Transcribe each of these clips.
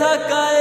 他该。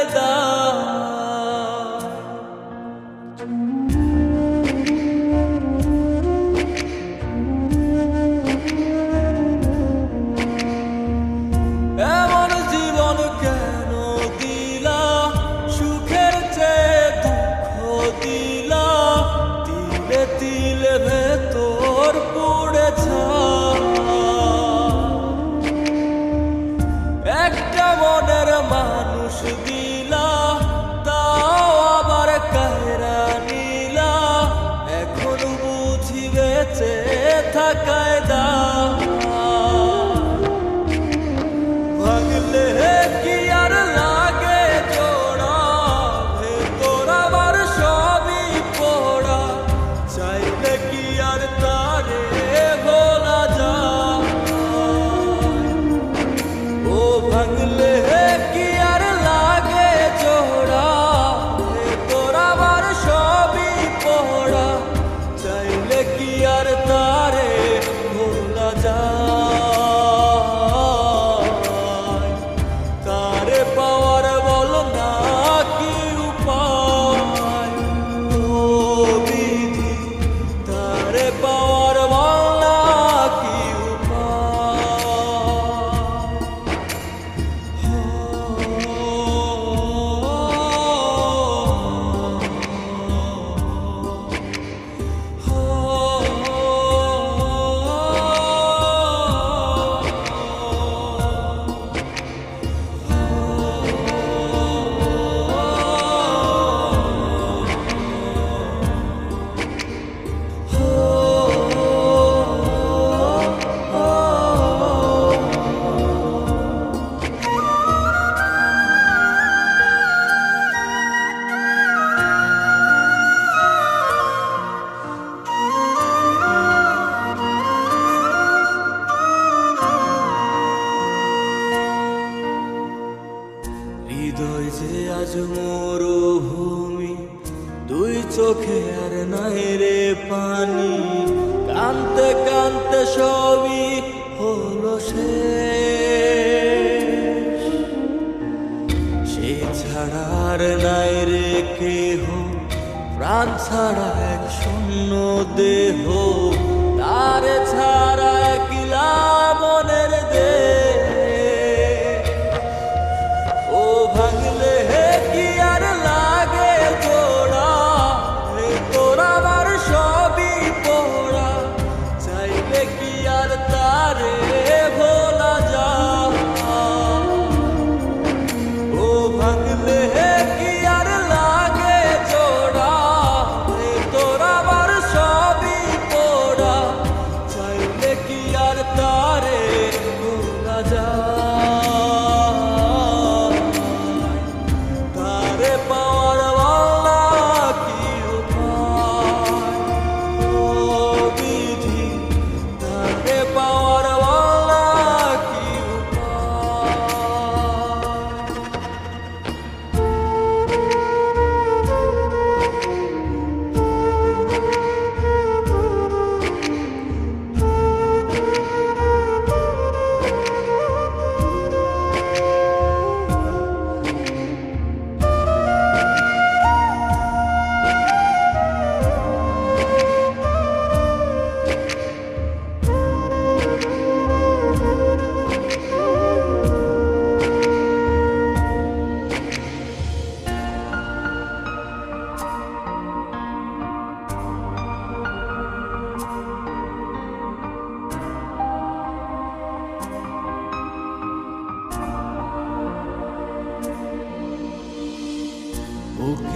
চোখে আর নাই রে পানি। কানতে কানতে সবই হলো সে ছাড়ার নাই রে কেহ, প্রাণ ছাড়া এক শূন্য দেহ। তার ছাড়া কিলা মনে রে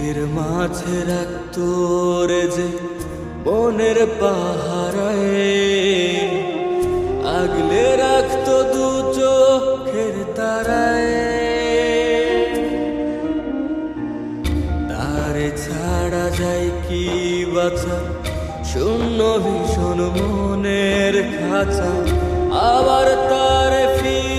বুকের মাঝে রাখত রে যে বনের পাহারে আগলে রাখত দু চোখের তারায়। তার ছাড়া যায় কি বাছা? শূন্য ভীষণ মনের খাঁচা। আবার তার ফির